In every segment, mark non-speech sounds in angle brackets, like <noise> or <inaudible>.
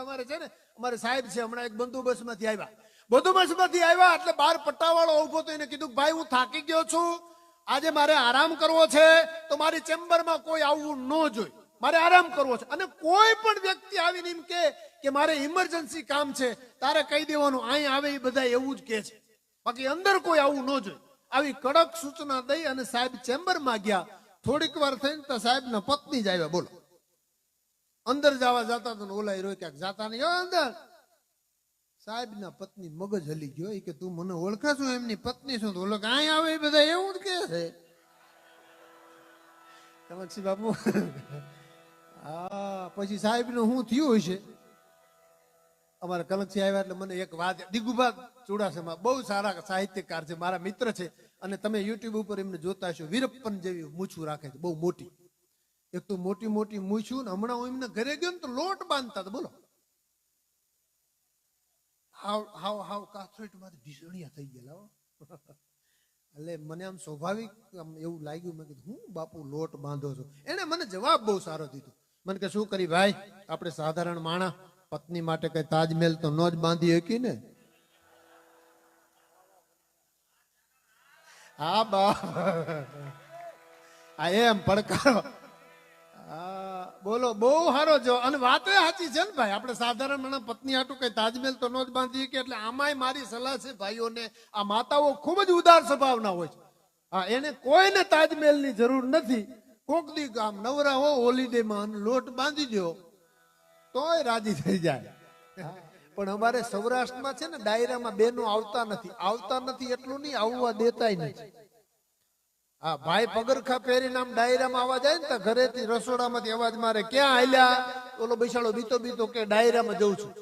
અમારે છે ને, અમારે સાહેબ છે હમણાં એક બંદોબસ્તમાંથી આવ્યા. બંદોબસ્તમાંથી આવ્યા એટલે બાર પટ્ટાવાળો ઊભો તો કીધું ભાઈ, હું થાકી ગયો છું. આજે મારે આરામ કરવો છે, તો મારી ચેમ્બરમાં કોઈ આવવું ન જોઈએ. મારે આરામ કરવો છે. અને કોઈ પણ વ્યક્તિ આવીને એમ કે કે મારે ઇમરજન્સી કામ છે, તારે કહી દેવાનું, અહીં આવે એ બધા એવું જ કે છે. બાકી અંદર કોઈ આવું ન જોઈએ. આવી કડક સૂચના દઈ અને સાહેબ ચેમ્બરમાં ગયા. થોડીક વાર થઈને તો સાહેબના પત્ની જ આવ્યા, બોલો. અંદર જવા જતા તો ઓલા રોય ક્યાંક જાતા નહીં. અંદર અંદર. સાહેબના પત્ની મગજ હલી ગયો. એ કે, તું મને ઓળખે છું એમની પત્ની છું ઓલો કે આવે બધા, એવું જ કે છે. કમક્ષી બાપુ, હા, પછી સાહેબનું શું થયું હશે? અમારા કલકસી આવ્યા એટલે મને એક વાત, દિગુભા ચુડાસમા બહુ સારા સાહિત્યકાર છે, મારા મિત્ર છે. અને તમે યુટ્યુબ ઉપર એમને જોતા હશો. વીરપ્પન જેવી મૂછું રાખે છે, બહુ મોટી. એક તો મોટી મોટી મૂછ્યું ને હમણાં હું એમને ઘરે ગયો ને તો લોટ બાંધતા બોલો. હાવ હાવ હાવ કાથરોટમાંથી ઢીસણિયા થઈ ગયેલા એટલે મને આમ સ્વાભાવિક આમ એવું લાગ્યું, મેં કીધું, હું બાપુ લોટ બાંધો છો. એને મને જવાબ બહુ સારો દીધો. મને કે, શું કરી ભાઈ? આપણે સાધારણ માણા, પત્ની માટે કઈ તાજમહેલ તો ન જ બાંધી શકી ને? હા, બા. આ એમ પડકારો. બોલો, બહુ સારો જો અને વાત સાચી છે ને ભાઈ, આપણે સાધારણ પત્ની હાટું કઈ તાજમહેલ તો ન જ બાંધી કે એટલે આમાંય મારી સલાહ છે ભાઈઓને, આ માતાઓ ખૂબ જ ઉદાર સ્વભાવના હોય છે. હા, એને કોઈને તાજમહેલની જરૂર નથી. કોક દી આમ નવરા હો હોલીડે માં લોટ બાંધી દો તોય રાજી થઈ જાય. પણ અમારે સૌરાષ્ટ્રમાં છે ને, ડાયરામાં બેનો આવતા નથી. આવતા નથી એટલું નહીં, આવવા દેતાય નથી હા ભાઈ પગરખા પહેરીને આમ ડાયરામાં આવવા જાય ને તો ઘરેથી રસોડામાંથી અવાજ મારે, ક્યાં આલ્યા ઓલો બિસાડો બીતો બીતો કે, ડાયરામાં જઉં છું.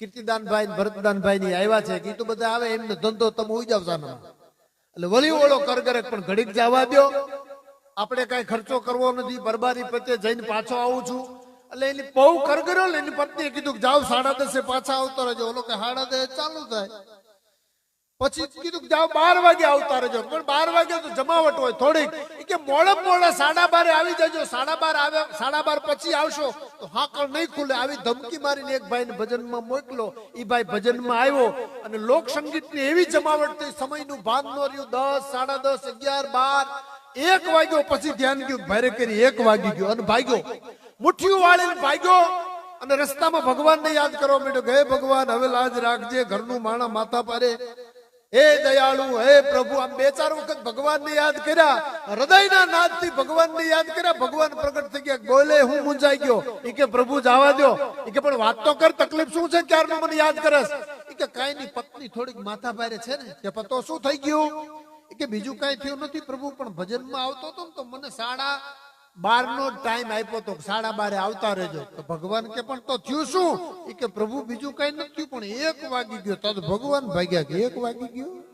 કીર્તિદાનભાઈ ભરતદાનભાઈ ની આવ્યા છે કીધું બધા આવે, એમને ધંધો તમે ઉઈ જાવ સાનો એટલે વળી ઓળો કરગરે પણ ઘડીક જવા દો આપણે કઈ ખર્ચો કરવો નથી, બરબારી પતે જઈને પાછો આવું છું. એટલે એની બહુ કરગરો એની પત્નીએ કીધું જાઓ સાડા દસે પાછા આવતો રહેજો. ઓલો કે સાડા દસ ચાલુ થાય. પછી કીધું જાઓ બાર વાગે આવતા રહેજો. પણ બાર વાગે તો જમાવટ હોય થોડીક. કે મોડે મોડા સાડા બારે આવી જજો. સાડા બાર આવે, સાડા બાર પછી આવશો. તો હાકળ નહીં ખુલે. આવી ધમકી મારીને એક ભાઈને ભજનમાં મોકલો. એ ભાઈ ભજનમાં આવ્યો અને લોક સંગીતની એવી જમાવટ થઈ, સમયનું ભાન નો રહ્યું. દસ, સાડા દસ, અગિયાર, બાર. એક વાગ્યો પછી ધ્યાન ગયું ભારે કરી એક વાગી ગયો અને ભાગ્યો. મુઠ્ઠીઓ વાળીને ભાગ્યો અને રસ્તામાં ભગવાનને યાદ કરવા માંડ્યો ગયે ભગવાન, હવે લાજ રાખજે. ઘરનું માણા માથા પારે હે દયાળુ, હે પ્રભુ, આમ બે ચાર વખત ભગવાનને યાદ કર્યા, હૃદયના નાદથી ભગવાનને યાદ કર્યા, ભગવાન પ્રગટ થઈ ગયા. બોલે, હું મુંજાઈ ગયો. ઈ કે, પ્રભુ, જવા દો એ કે, પણ વાત તો કર, તકલીફ શું છે? ક્યારનું મને યાદ કરસ? એ કે, કાંઈ નહીં, પત્ની થોડીક માથા ભારે છે ને કે પતો શું થઈ ગયું? એ કે, બીજું કાંઈ થયું નથી પ્રભુ, પણ ભજનમાં આવતો હતો ને, તો મને સાડા બાર નો ટાઈમ આપ્યો તો સાડા બારે આવતા રહેજો. તો ભગવાન કે પણ તો થયું શું? એ કે પ્રભુ બીજું કઈ નથી પણ એક વાગી ગયો. તો ભગવાન ભાગ્યા કે એક વાગી ગયો?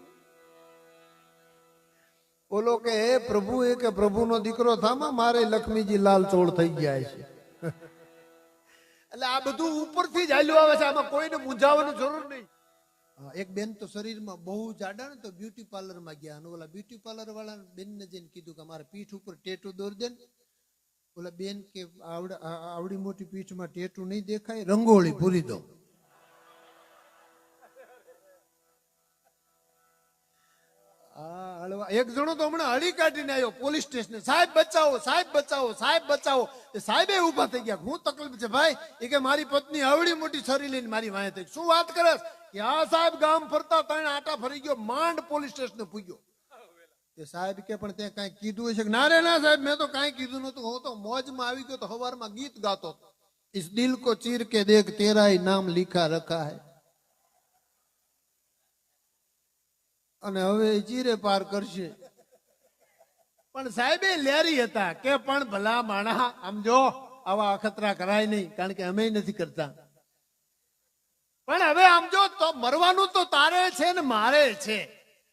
ઓલો કે, હે પ્રભુ, એ કે પ્રભુનો દીકરો થામા? મારે લક્ષ્મીજી લાલ ચોળ થઈ ગયા છે. <laughs> એટલે આ બધું ઉપરથી જ હાલ્યું આવે છે. આમાં કોઈને મૂંઝાવાની જરૂર નહીં. એક બેન તો શરીરમાં બહુ જાડા ને તો બ્યુટી પાર્લરમાં ગયા. અને ઓલા બ્યુટી પાર્લર વાળા બેનને જઈને કીધું કે, મારા પીઠ ઉપર ટેટુ દોર દે ને. ઓલા બેન કે આવડ- મોટી પીઠમાં ટેટુ નહીં દેખાય, રંગોળી પૂરી દો એક જણો તો હમણાં હળી કાઢીને આવ્યો પોલીસ સ્ટેશન. સાહેબ, બચાવો સાહેબ બચાવો સાહેબ, બચાવો. એ સાહેબે ઊભા થઈ ગયા. હું તકલીફ છે, ભાઈ, એ કે મારી પત્ની આવડી મોટી છરી લઈને મારી વાંહે થઈ. શું વાત કરસ? કે આ સાહેબ ગામ ફરતા ત્રણ આટા ફરી ગયો, માંડ પોલીસ સ્ટેશન પૂગ્યો. એ સાહેબ કે પણ ત્યાં કાંઈ કીધું હશે ના રે, ના સાહેબ, મેં તો કાંઈ કીધું નતું હું તો મોજમાં આવી ગયો તો હવારમાં ગીત ગાતો ઇસ દિલ કો ચીર કે દેખ, તેરા નામ લીખા રખા હે. અને હવે ચીરે પાર કરશે. પણ સાહેબે લેરી હતા કે પણ ભલા માણા આમ જો, આવા અખતરા કરાય નહીં, કારણ કે અમે નથી કરતા. પણ હવે આમ જો, તો મરવાનું તો તારે છે ને મારે છે.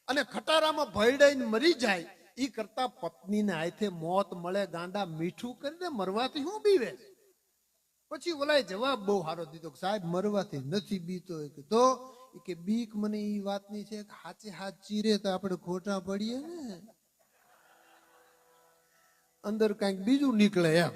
અને ખટારામાં ભયડાઈને મરી જાય એ કરતા પત્નીને હાથે મોત મળે, ગાંડા મીઠું કરીને મરવાથી હું બીવે પછી ઓલાએ જવાબ બહુ સારો દીધો સાહેબ, મરવાથી નથી બીતો. તો કે બીક મને એ વાતની છે કે હાચે હાથ ચીરે તો આપણે ખોટા પડીએ ને. અંદર કંઈક બીજું નીકળે એમ.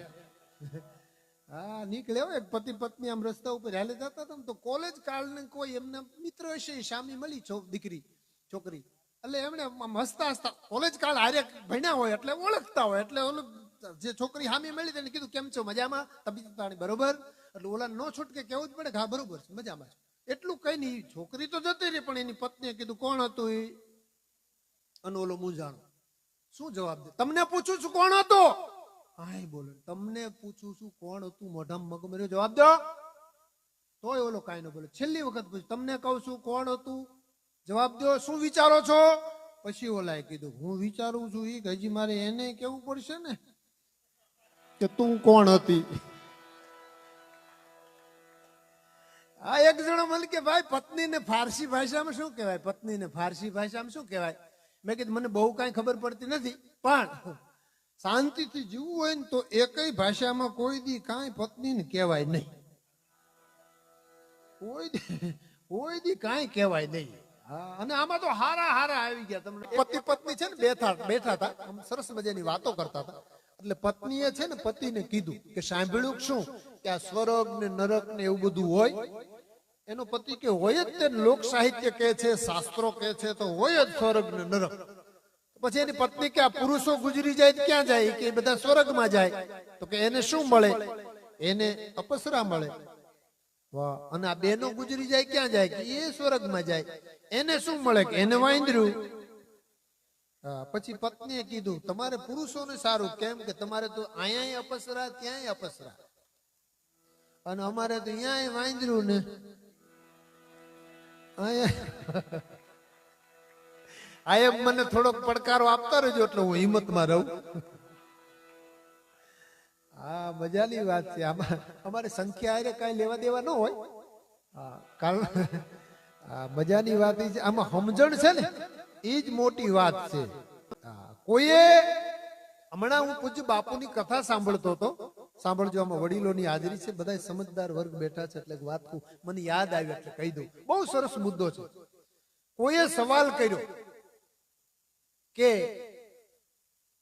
હા, નીકળે હોય પતિ પત્ની આમ રસ્તા ઉપર હાલે જતા હતા ને તો કોલેજ કાળને કોઈ એમના મિત્ર હશે સામે મળી છો, દીકરી, છોકરી. એટલે એમણે હસતા હસતા કોલેજ કાળ હારે ભણ્યા હોય એટલે ઓળખતા હોય એટલે ઓલું જે છોકરી હામી મળી તેને કીધું, કેમ છો? મજામાં? તબિયત પાણી બરોબર? એટલે ઓલા નો છૂટકે કેવું જ પડે હા, બરોબર છે, મજામાં એટલું કઈ નહીં છોકરી તો જતી રહી, પણ એની પત્નીએ કીધું, કોણ હતું એ અને ઓલો મૂંઝાણો. શું જવાબ દે? તમને પૂછું છું કોણ હતો? હાય બોલે, તમને પૂછું છું કોણ હતું? મોઢામાં મગ માર્યો. જવાબ દો. તોય ઓલો કાંઈ ન બોલે. છેલ્લી વખત પૂછ્યું, તમને કહું છું કોણ હતું? જવાબ દો શું વિચારો છો? પછી ઓલાએ કીધું હું વિચારું છું એ હજી મારે એને કેવું પડશે ને? કે તું કોણ હતી? આ એક જણો મને કે ભાઈ પત્નીને ફારસી ભાષામાં શું કહેવાય? પત્નીને ફારસી ભાષામાં શું કહેવાય? મેં કીધું મને બહુ કાંઈ ખબર પડતી નથી પણ શાંતિથી જીવવું હોય ને તો એકય ભાષામાં કોઈ દી કાંઈ પત્નીને કહેવાય નહીં. કોઈ દી કોઈ દી કાંઈ કહેવાય નહીં. અને આમાં તો હારા હારા આવી ગયા તમને. પતિ પત્ની છે ને, બેઠા બેઠા હતા. આમ સરસ મજાની વાતો કરતા હતા. એટલે પત્નીએ છે ને પતિને કીધું કે સાંભળ્યું શું? કે આ સ્વર્ગ ને નરક ને એવું બધું હોય. એનો પતિ કે હોય જ તે લોક સાહિત્ય કે છે, શાસ્ત્રો કે છે, તો હોય જ સ્વર્ગ ને નરક. પછી એની પત્ની કે આ પુરુષો ગુજરી જાય ક્યાં જાય? કે બધા સ્વર્ગમાં જાય. તો કે એને શું મળે? એને અપસરા મળે. વાહ. અને આ બેનો ગુજરી જાય ક્યાં જાય? કે એ સ્વર્ગમાં જાય. એને શું મળે કે એને વાંદર્યું પછી પત્નીએ કીધું તમારે પુરુષોને સારું. કેમ કે તમારે તો અહીંયા અપસરા ત્યાંય અપસરા. અને અમારે તો અહીંયા વાંદર્યું ને આ એમ મને થોડોક પડકારો આપતા રહેજો એટલે હું હિંમતમાં રહું. મજાની વાત છે. આમાં અમારે સંખ્યા હારે કાંઈ લેવા દેવા ન હોય. કારણ મજાની વાત છે. આમાં સમજણ છે ને, એ જ મોટી વાત છે. કોઈએ હમણાં હું પૂછ્યું બાપુની કથા સાંભળતો હતો. સાંભળજો, આમાં વડીલોની હાજરી છે. બધા સમજદાર વર્ગ બેઠા છે એટલે વાત કહું. મને યાદ આવ્યું એટલે કહી દઉં. બહુ સરસ મુદ્દો છે. કોઈએ સવાલ કર્યો કે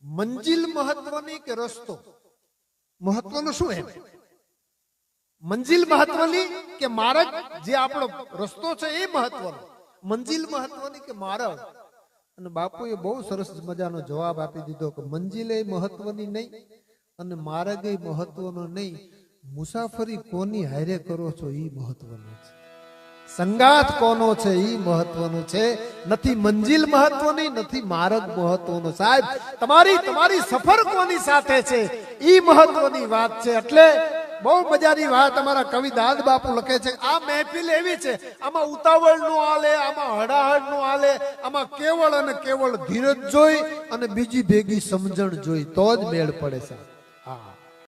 મંજિલ મહત્વની કે રસ્તો? મહત્વનું શું એમ? મંજિલ મહત્વની કે માર્ગ જે આપણો રસ્તો છે એ મહત્વનો? મંજિલ મહત્વની કે માર્ગ અને બાપુએ બહુ સરસ મજાનો જવાબ આપી દીધો કે મંજિલ એ મહત્વની નહીં અને માર્ગ એ મહત્વનો નહીં. મુસાફરી કોની હારે કરો છો એ મહત્વનું છે. સંગાત કોનો છે એ મહત્વનું છે? નથી મંજિલ મહત્વની, નથી માર્ગ મહત્વનો. સાહેબ, તમારી તમારી સફર કોની સાથે છે? એ મહત્વની વાત છે. એટલે બહુ મજાની વાત અમારા કવિ દાદ બાપુ લખે છે. આ મહેફિલ એવી છે. આમાં ઉતાવળનું આલે, આમાં હડાહડનું આલે, આમાં કેવળ અને કેવળ ધીરજ જોઈ અને બીજી ભેગી સમજણ જોઈ. તો જ મેળ પડે છે હા.